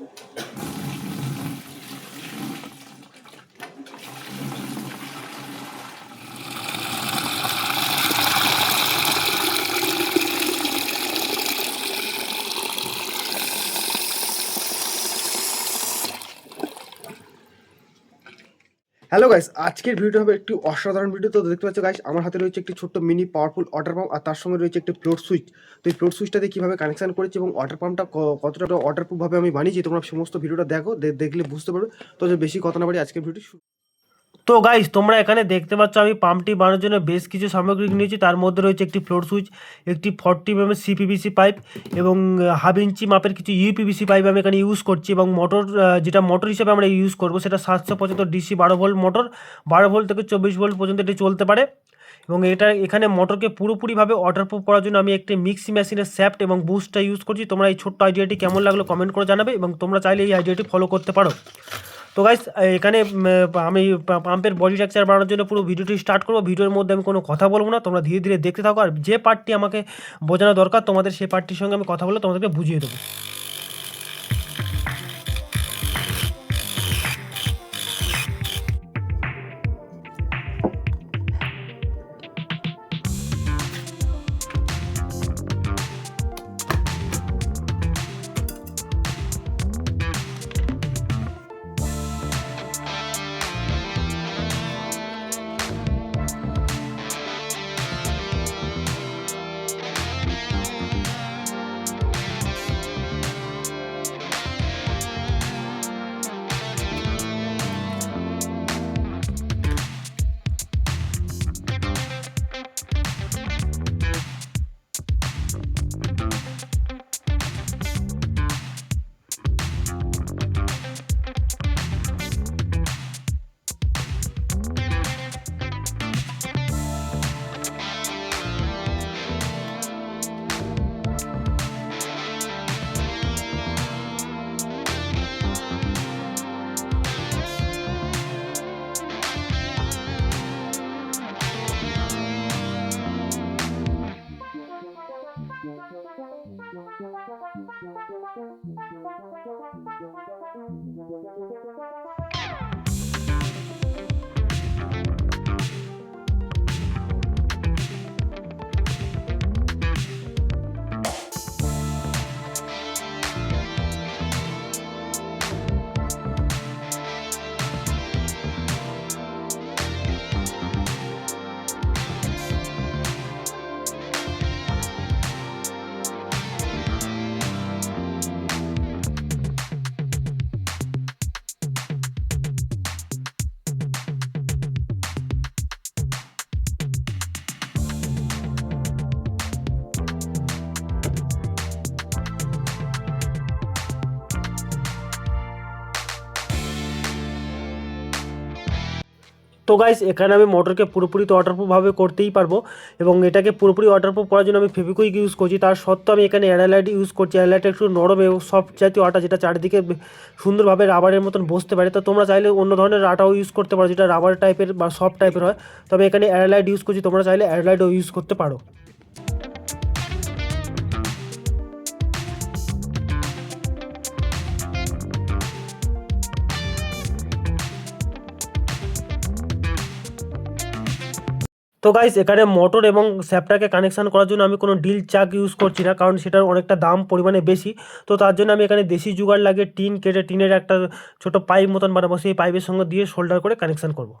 Thank you. Hello guys আজকের video হবে একটি অসাধারণ ভিডিও তো দেখতে পাচ্ছ গাইস আমার হাতে রয়েছে একটি ছোট্ট মিনি পাওয়ারফুল ওয়াটার পাম্প আর তার সঙ্গে রয়েছে একটি ফ্লোর সুইচ তো এই ফ্লোর সুইচটাতে কীভাবে কানেকশান করেছি এবং ওয়াটার পাম্পটা কতটা ওয়াটারপ্রুফভাবে আমি বানিয়েছি, তোমরা সমস্ত ভিডিওটা দেখো দেখলে বুঝতে পারবে। তো বেশি কথা না বাড়ি আজকের ভিডিও তো গাইস তোমরা এখানে দেখতে পাচ্ছ আমি পাম্পটি বানানোর জন্য বেশ কিছু সামগ্রী নিয়েছি তার মধ্যে রয়েছে একটি ফ্লোর সুইচ একটি ফর্টি এম সিপিবিসি পাইপ এবং হাফ ইঞ্চি মাপের কিছু ইউপিবিসি পাইপ আমি এখানে ইউজ করছি এবং মোটর যেটা মোটর হিসেবে আমরা ইউজ করব সেটা সাতশো পঁচাত্তর ডিসি বারো ভোল্ট মোটর বারো ভোল্ট থেকে চব্বিশ ভোল্ট পর্যন্ত এটি চলতে পারে। এবং এটা এখানে মোটরকে পুরোপুরিভাবে ওয়াটারপ্রুফ করার জন্য আমি একটি মিক্সি মেশিনের স্যাপ্ট এবং বুস্টটা ইউজ করছি। তোমরা এই ছোট্ট আইডিয়াটি কেমন লাগল কমেন্ট করে জানাবে এবং তোমরা চাইলে এই আইডিয়াটি ফলো করতে পারো। তো গাইস এখানে আমি, পাম্পের বডি স্ট্রাকচার বানানোর জন্য পুরো ভিডিওটি স্টার্ট করব। ভিডিওর মধ্যে আমি কোনো কথা বলব না। তোমরা ধীরে ধীরে দেখতে থাকো। আর যে পার্টটি আমাকে বোঝানো দরকার, তোমাদের সেই পার্টটির সঙ্গে আমি কথা বলে তোমাদেরকে বুঝিয়ে দেবো। Thank you. তো গাইস এখানে আমি মোটরকে পুরোপুরি তো ওয়াটারপ্রুফভাবে করতেই পারব এবং এটাকে পুরোপুরি ওয়াটারপ্রুফ করার জন্য আমি ফেভিকুইক ইউজ করছি। তার সত্ত্বেও আমি এখানে অ্যানালাইট ইউজ করছি। অ্যানালাইট একটু নরম এবং সফট জাতীয় আটা, যেটা চারিদিকে সুন্দরভাবে রাবারের মতন বসতে পারে। তো তোমরা চাইলে অন্য ধরনের আটাও ইউজ করতে পারো, যেটা রাবার টাইপের বা সফট টাইপের হয়। তবে এখানে অ্যানালাইট ইউজ করছি। তোমরা চাইলে অ্যানালাইটও ইউজ করতে পারো। তো গাইস এখানে মোটর এবং স্যাপটাকে কানেকশান করার জন্য আমি কোনো ডিল চাক ইউজ করছি না, কারণ সেটার অনেকটা দাম পরিমাণে বেশি। তো তার জন্য আমি এখানে দেশি জুগার লাগে টিন কেটে, টিনের একটা ছোট পাইপ মতন বানাবো, সেই পাইপের সঙ্গে দিয়ে শোল্ডার করে কানেকশান করব।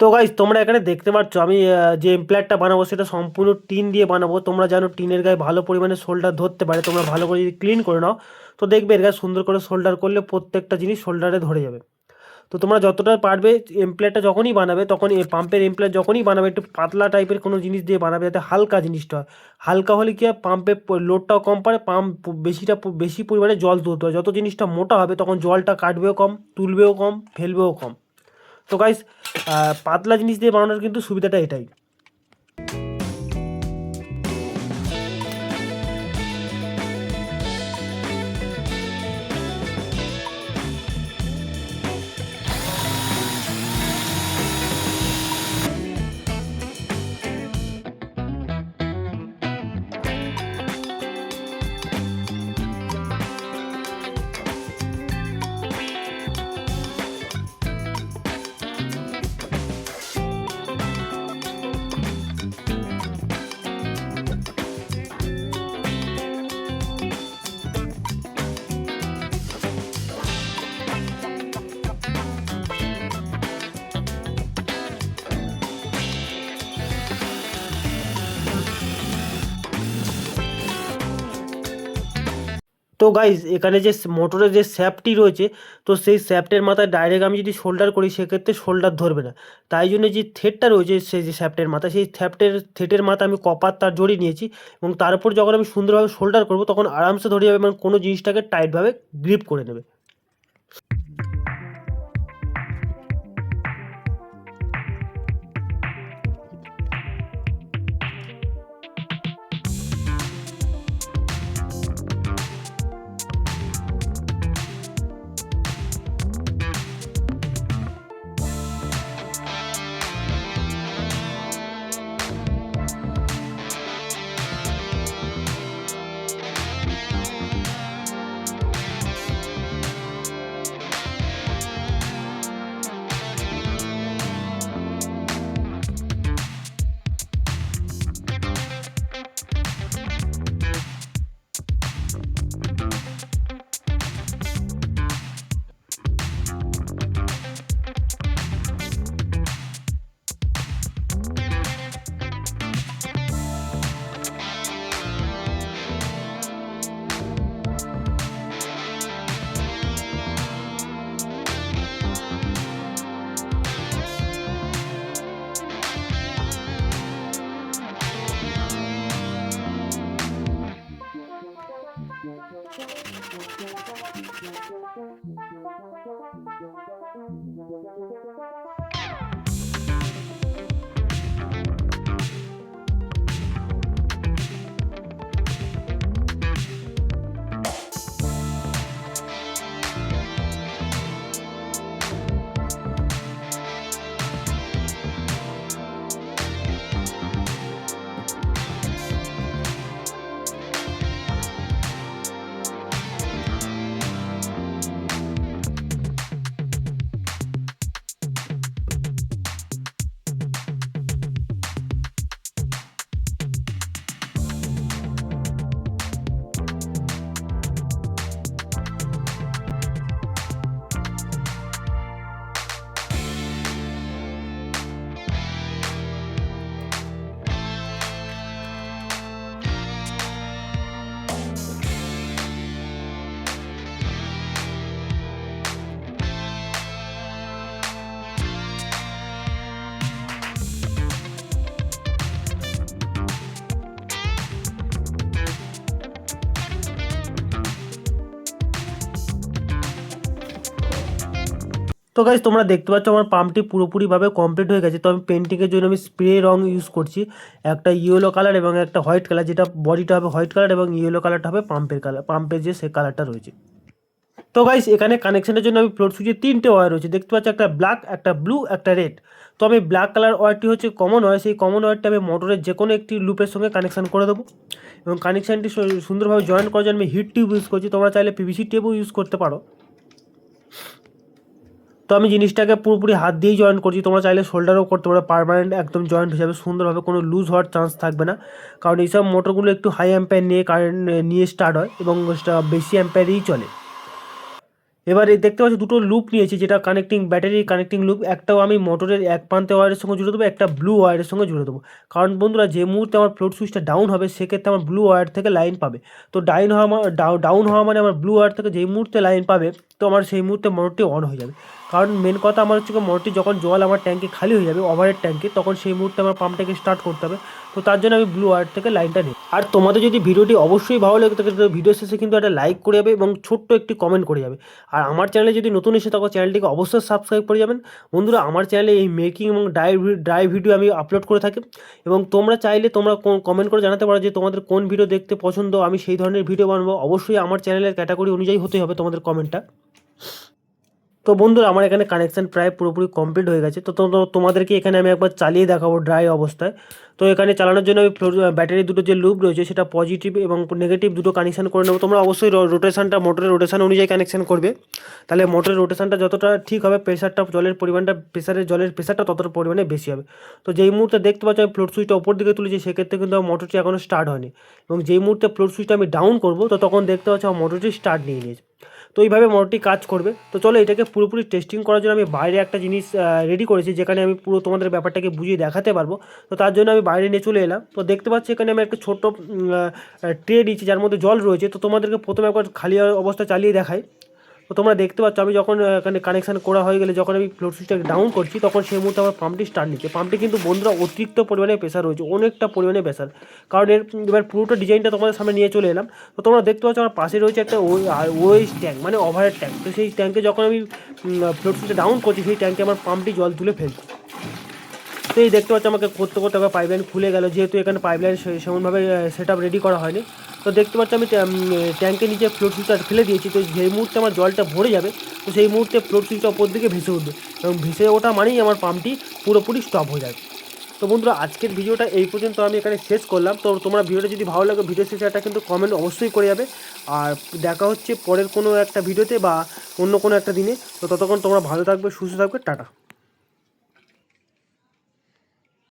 তো গাইজ তোমরা এখানে দেখতে পাচ্ছ, আমি যে এমপ্লায়ারটা বানাবো সেটা সম্পূর্ণ টিন দিয়ে বানাবো। তোমরা জানো টিনের গায়ে ভালো পরিমাণে শোল্ডার ধরতে পারে, তোমরা ভালো করে যদি ক্লিন করে নাও, তো দেখবে এর গায়ে সুন্দর করে শোল্ডার করলে প্রত্যেকটা জিনিস শোল্ডারে ধরে যাবে। তো তোমরা যতটা পারবে এমপ্লেটটা যখনই বানাবে, তখন পাম্পের এমপ্লেট যখনই বানাবে, একটু পাতলা টাইপের কোনো জিনিস দিয়ে বানাবে, যাতে হালকা জিনিসটা হয়। হালকা হলে কি হয় পাম্পে লোডটাও কম পারে পাম্প বেশিটা বেশি পরিমাণে জল তুলতে হয়। যত জিনিসটা মোটা হবে, তখন জলটা কাটবেও কম, তুলবেও কম, ফেলবেও কম। তো গাইস পাতলা জিনিস দিয়ে বানানোর কিন্তু সুবিধাটা এটাই। তো গাইজ এখানে যে মোটরের যে স্যাপটি রয়েছে, তো সেই স্যাপটের মাথায় ডাইরেক্ট আমি যদি শোল্ডার করি, সেক্ষেত্রে শোল্ডার ধরবে না। তাই জন্য যে থেটটা রয়েছে, সেই যে স্যাপটের মাথা সেই স্যাপটের থেটের মাথা আমি কপার তার জড়িয়ে নিয়েছি এবং তারপর যখন আমি সুন্দরভাবে শোল্ডার করব, তখন আরামসে ধরে যাবে মানে কোনো জিনিসটাকে টাইটভাবে গ্রিপ করে নেবে। তো গাইজ তোমরা দেখতে পাচ্ছ আমার পাম্পটি পুরোপুরিভাবে কমপ্লিট হয়ে গেছে। তো আমি পেন্টিংয়ের জন্য আমি স্প্রে রং ইউজ করছি। একটা ইয়েলো কালার এবং একটা হোয়াইট কালার যেটা বডিটা হবে হোয়াইট কালার এবং ইয়েলো কালারটা হবে পাম্পের কালার পাম্পের যে সে কালারটা রয়েছে। তো গাইস এখানে কানেকশনের জন্য আমি ফ্লোর সুইচে তিনটে ওয়ার রয়েছে। দেখতে পাচ্ছ একটা ব্ল্যাক একটা ব্লু একটা রেড তো আমি ব্ল্যাক কালার ওয়্যারটি হচ্ছে কমন ওয়্যার সেই কমন ওয়্যারটা আমি মোটরের যে কোনো একটি লুপের সঙ্গে কানেকশন করে দেবো। এবং কানেকশানটি সুন্দরভাবে জয়েন করার জন্য আমি হিট টিউব ইউজ করছি। তোমরা চাইলে পিভিসি টিউবও ইউজ করতে পারো। তো আমি জিনিসটাকে পুরোপুরি হাত দিয়েই জয়েন করছি। তোমরা চাইলে শোল্ডারও করতে পারো। পারমানেন্ট একদম জয়েন্ট হিসাবে সুন্দরভাবে কোনো লুজ হওয়ার চান্স থাকবে না। কারণ এইসব মোটরগুলো একটু হাই অ্যাম্পায়ার নিয়ে কারেন্ট নিয়ে স্টার্ট হয় এবং বেশি অ্যাম্পায়ারেই চলে। এবার দেখতে পাচ্ছি দুটো লুপ নিয়েছি, যেটা কানেক্টিং ব্যাটারি কানেক্টিং লুপ একটাও আমি মোটরের এক প্রান্তে ওয়ারের সঙ্গে জুড়ে দেবো, একটা ব্লু ওয়ারের সঙ্গে জুড়ে দেবো। কারণ বন্ধুরা, যে মুহূর্তে আমার ফ্লোট সুইচটা ডাউন হবে, সেক্ষেত্রে আমার ব্লু ওয়ার থেকে লাইন পাবে। তো ডাইন হওয়া ডাউন হওয়া মানে আমার ব্লু ওয়ার থেকে যেই মুহূর্তে লাইন পাবে, তো আমার সেই মুহূর্তে মোটরটি অন হয়ে যাবে। কারণ মেন কথা আমার হচ্ছে মোটরটি যখন জল আমার ট্যাঙ্কে খালি হয়ে যাবে ওভারের ট্যাঙ্কে তখন সেই মুহূর্তে আমার পাম্পটাকে স্টার্ট করতে হবে। তো তার জন্য আমি ব্লু আর্ট থেকে লাইনটা নিই। আর তোমাদের যদি ভিডিওটি অবশ্যই ভালো লাগে থাকে ভিডিও শেষে কিন্তু একটা লাইক করে যাবে এবং ছোট্ট একটি কমেন্ট করে যাবে। আর আমার চ্যানেলে যদি নতুন এসে থাকো চ্যানেলটিকে অবশ্যই সাবস্ক্রাইব করে যাবেন। বন্ধুরা, আমার চ্যানেলে এই মেকিং এবং ড্রাই ড্রাই ভিডিও আমি আপলোড করে থাকি। এবং তোমরা চাইলে তোমরা কমেন্ট করে জানাতে পারো যে তোমাদের কোন ভিডিও দেখতে পছন্দ। আমি সেই ধরনের ভিডিও বানাবো। অবশ্যই আমার চ্যানেলের ক্যাটাগরি অনুযায়ী হতে হবে তোমাদের কমেন্টটা তো বন্ধুরা, আমার এখানে কানেকশান প্রায় পুরোপুরি কমপ্লিট হয়ে গেছে। তো তোমাদেরকে এখানে আমি একবার চালিয়ে দেখাবো ড্রাই অবস্থায়। তো এখানে চালানোর জন্য আমি ব্যাটারি দুটো যে লুপ রয়েছে, সেটা পজিটিভ এবং নেগেটিভ দুটো কানেকশান করে নেব। তোমরা অবশ্যই রোটেশানটা মোটরের রোটেশান অনুযায়ী কানেকশান করবে। তাহলে মোটরের রোটেশানটা যতটা ঠিক হবে প্রেশারটা জলের পরিমাণটা প্রেশারের জলের প্রেশারটা ততটা পরিমাণে বেশি হবে। তো যেই মুহূর্তে দেখতে পাচ্ছ, আমি ফ্লোট সুইচটা ওপর দিকে তুলেছি, সেক্ষেত্রে কিন্তু আমার মোটরটি এখনও স্টার্ট হয়নি। এবং যেই মুহূর্তে ফ্লোট সুইচটা আমি ডাউন করব, তো তখন দেখতে পাচ্ছ, আমার মোটরটি স্টার্ট নিয়ে নিয়েছে। তো এইভাবে মোটরটি কাজ করবে। তো চলো এটাকে পুরোপুরি টেস্টিং করার জন্য আমি বাইরে একটা জিনিস রেডি করেছি, যেখানে আমি পুরো তোমাদের ব্যাপারটাকে বুঝিয়ে দেখাতে পারব। তো তার জন্য আমি বাইরে নিয়ে চলে এলাম। তো দেখতে পাচ্ছি এখানে আমি একটা ছোট্ট ট্রে নিয়েছি যার মধ্যে জল রয়েছে। তো তোমাদেরকে প্রথমে একবার খালি অবস্থা চালিয়ে দেখাই। তো তোমরা দেখতে পাচ্ছ, আমি যখন এখানে কানেকশান করা হয়ে গেলে, যখন আমি ফ্লোট সুইচটাকে ডাউন করছি, তখন সেই মুহূর্তে আমার পাম্পটি স্টার্ট নিচ্ছে। পাম্পটি কিন্তু বন্ধুরা অতিরিক্ত পরিমাণে প্রেশার রয়েছে, অনেকটা পরিমাণে প্রেশার কারণ এর, এবার পুরোটা ডিজাইনটা তোমাদের সামনে নিয়ে চলে এলাম। তো তোমরা দেখতে পাচ্ছ, আমার পাশে রয়েছে একটা ওয়েস ট্যাঙ্ক মানে ওভারের ট্যাঙ্ক তো সেই ট্যাঙ্কে যখন আমি ফ্লোট সুইচটা ডাউন করছি, সেই ট্যাঙ্কে আমার পাম্পটি জল তুলে ফেলছে। তো এই দেখতে পাচ্ছ, আমাকে করতে করতে আবার পাইপলাইন খুলে গেল। যেহেতু এখানে পাইপলাইন সেমনভাবে সেট আপ রেডি করা হয়নি। তো দেখতে পাচ্ছি আমি ট্যাঙ্কের নিচে ফ্লোট সুইচটা ফেলে দিয়েছি। তো যেই মুহূর্তে আমার জলটা ভরে যাবে, তো সেই মুহূর্তে ফ্লোট সুইচটা ওপর দিকে ভেসে উঠবে। এবং ভেসে ওঠা মানেই আমার পাম্পটি পুরোপুরি স্টপ হয়ে যাবে। তো বন্ধুরা, আজকের ভিডিওটা এই পর্যন্ত আমি এখানে শেষ করলাম। তো তোমরা ভিডিওটা যদি ভালো লাগে ভিডিও শেষে একটা কিন্তু কমেন্ট অবশ্যই করে যাবে। আর দেখা হচ্ছে পরের কোনো একটা ভিডিওতে বা অন্য কোনো একটা দিনে। তো ততক্ষণ তোমরা ভালো থাকবে, সুস্থ থাকবে, টাটা।